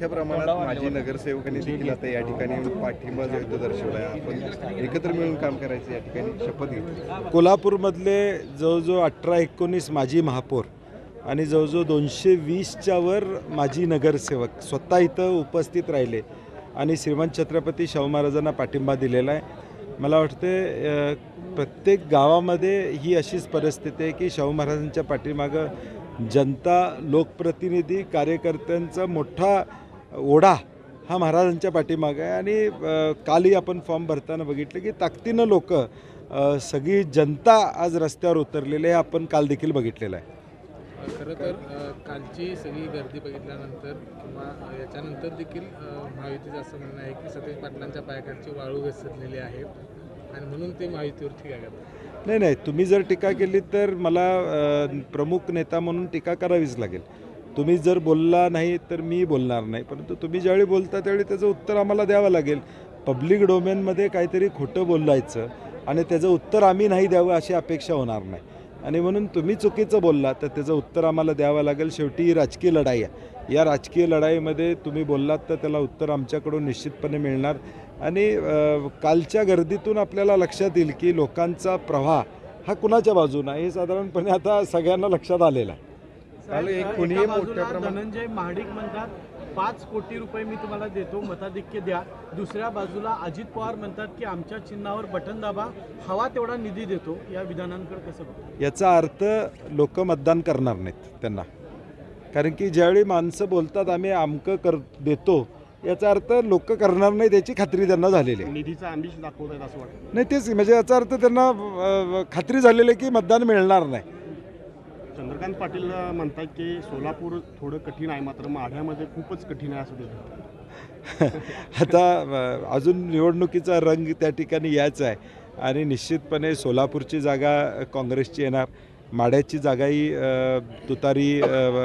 मोठ्या प्रमाणात माजी नगरसेवकांनी देखील आता या ठिकाणी पाठिंबा जो आहे तो दर्शवला आहे आपण एकत्र मिळून काम करायचं या ठिकाणी शपथ घेतली. कोल्हापूरमधले जवळजवळ अठरा एकोणीस माजी महापौर आणि जवळजवळ दोनशे वीसच्या वर माजी नगरसेवक स्वतः इथं उपस्थित राहिले आणि श्रीमंत छत्रपती शाहू महाराजांना पाठिंबा दिलेला आहे. मला वाटते प्रत्येक गावामध्ये ही अशीच परिस्थिती आहे की शाहू महाराजांच्या पाठीमागं जनता लोकप्रतिनिधी कार्यकर्त्यांचा मोठा ओढा हा महाराजांच्या पाठीमागं आहे. आणि कालही आपण फॉर्म भरताना बघितलं की ताकदीनं लोक सगळी जनता आज रस्त्यावर उतरलेले आहे. आपण काल देखील बघितलेलं आहे. खरं तर कालची सगळी गर्दी बघितल्यानंतर किंवा याच्यानंतर देखील महायुतीचं असं म्हणणं आहे की सतेज पाटलांच्या पायाखालची वाळू घसरलेली आहे. आणि म्हणून ते महायुतीवर टीका करतात? नाही नाही. तुम्ही जर टीका केली तर मला प्रमुख नेता म्हणून टीका करावीच लागेल. तुम्ही जर बोलला नाही तर मी बोलणार नाही. परंतु तुम्ही ज्यावेळी बोलता त्यावेळी त्याचं उत्तर आम्हाला द्यावं लागेल. पब्लिक डोमेनमध्ये काहीतरी खोटं बोलायचं आणि त्याचं उत्तर आम्ही नाही द्यावं अशी अपेक्षा होणार नाही. आणि म्हणून तुम्ही चुकीचं बोलला तर त्याचं उत्तर आम्हाला द्यावं लागेल. शेवटी ही राजकीय लढाई आहे. या राजकीय लढाईमध्ये तुम्ही बोललात तर त्याला उत्तर आमच्याकडून निश्चितपणे मिळणार. आणि कालच्या गर्दीतून आपल्याला लक्षात येईल की लोकांचा प्रवाह हा कुणाच्या बाजूनं हे साधारणपणे आता सगळ्यांना लक्षात आलेलं आहे. एक एका कोणीही बाजूला मोठ्या प्रमाणात धनंजय महाडिक म्हणतात पाच कोटी रुपये मी तुम्हाला देतो मताधिक्य द्या. दुसऱ्या बाजूला अजित पवार म्हणतात की आमच्या चिन्हावर बटन दाबा हवा तेवढा निधी देतो. या विधानांकडे कसं? याचा अर्थ लोक मतदान करणार नाहीत त्यांना. कारण की ज्यावेळी माणसं बोलतात आम्ही आमकं कर देतो याचा अर्थ लोक करणार नाही त्याची खात्री त्यांना झालेली आहे. निधीचा आमिष दाखवत आहेत असं वाटतं. नाही तेच म्हणजे याचा अर्थ त्यांना खात्री झालेली आहे की मतदान मिळणार नाही. चंद्रकांत पाटील म्हणतात की सोलापूर थोडं कठीण आहे मात्र माढ्यामध्ये खूपच कठीण आहे असं ते आता अजून निवडणुकीचा रंग त्या ठिकाणी यायचा आहे. आणि निश्चितपणे सोलापूरची जागा काँग्रेसची येणार. माढ्याची जागाही तुतारी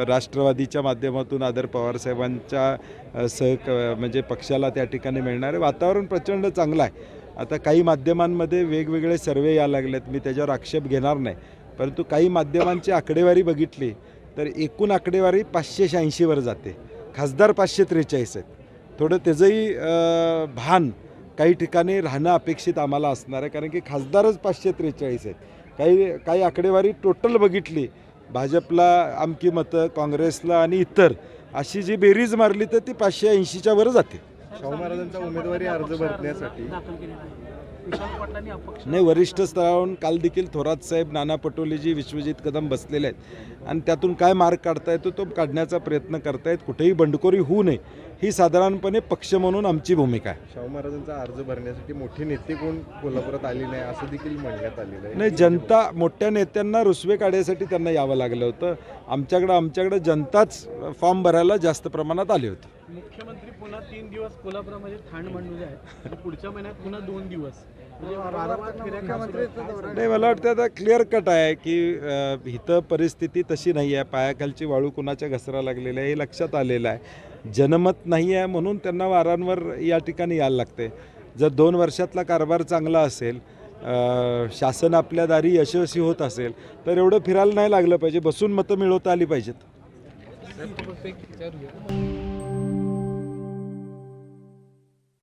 राष्ट्रवादीच्या माध्यमातून आदर पवारसाहेबांच्या अ, सह म्हणजे पक्षाला त्या ठिकाणी मिळणार आहे. वातावरण प्रचंड चांगलं आहे. आता काही माध्यमांमध्ये वेगवेगळे सर्वे यायला लागलेत. मी त्याच्यावर आक्षेप घेणार नाही. परंतु काही माध्यमांची आकडेवारी बघितली तर एकूण आकडेवारी पाचशे शहाऐंशीवर जाते. खासदार पाचशे त्रेचाळीस आहेत. थोडं त्याचंही भान काही ठिकाणी राहणं अपेक्षित आम्हाला असणार आहे. कारण की खासदारच पाचशे त्रेचाळीस आहेत. काही काही आकडेवारी टोटल बघितली. भाजपला आमकी मतं काँग्रेसला आणि इतर अशी जी बेरीज मारली तर ती पाचशे ऐंशीच्या वर जाते. शाहू महाराजांचा उमेदवारी अर्ज भरण्यासाठी विशाल पाटलांनी अपक्ष नाही वरिष्ठ स्तरावरून काल देखील थोरात साहेब नाना पटोलेजी विश्वजित कदम बसलेले आहेत. आणि त्यातून काय मार्ग काढता येतो तो काढण्याचा प्रयत्न करतायत. कुठेही बंडखोरी होऊ नये. ही साधारणपणे पक्ष म्हणून आमची भूमिका आहे. शाहू महाराजांचा अर्ज भरण्यासाठी मोठे नेते कोण कोल्हापुरात आले नाही असं देखील म्हणण्यात आलेलं आहे. नाही जनता मोठ्या नेत्यांना रुसवे काढण्यासाठी त्यांना यावं लागलं होतं. आमच्याकडं आमच्याकडं जनताच फॉर्म भरायला जास्त प्रमाणात आली होती. मुख्यमंत्री पुन्हा तीन दिवस कोल्हापुरामध्ये ठाण मांडलेले आहेत आणि पुढच्या महिन्यात पुन्हा दोन दिवस. म्हणजे? नाही मला वाटतं आता क्लिअर कट आहे की इथं परिस्थिती तशी नाही आहे. पायाखालची वाळू कुणाच्या घसरा लागलेली आहे हे लक्षात आलेलं आहे. जनमत नाही आहे म्हणून त्यांना वारंवार या ठिकाणी यायला लागते जर दोन वर्षातला कारभार चांगला असेल शासन आपल्या दारी यशस्वी होत असेल तर एवढं फिरायला नाही लागलं पाहिजे. बसून मतं मिळवता आली पाहिजेत.